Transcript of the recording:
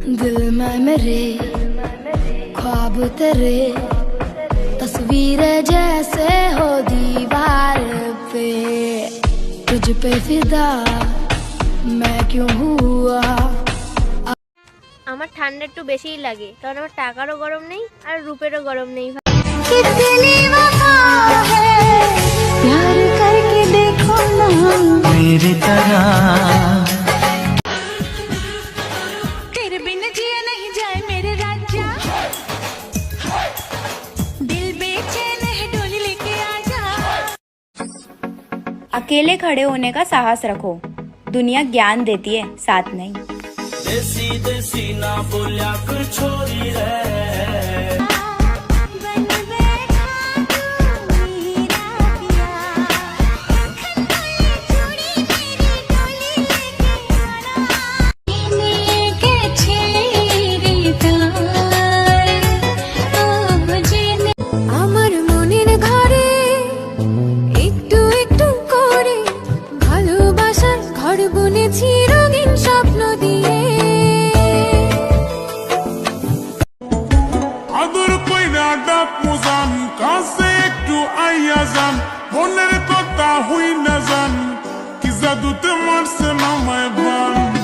दिल में मेरे ख्वाब तेरे तस्वीरें जैसे हो दीवार पे तुझ पे फिदा मैं क्यों हुआ আমার ঠান্ডা একটু বেশিই লাগে কারণ আমার টাকারও গরম নেই আর রূপেরও গরম নেই कितनी वफा अकेले खड़े होने का साहस रखो। दुनिया ज्ञान देती है, साथ नहीं। देसी देसी ना बोलिया कर छोरी है। মনের কথা হই না যান কি জাদুতে মারছে মামায় বান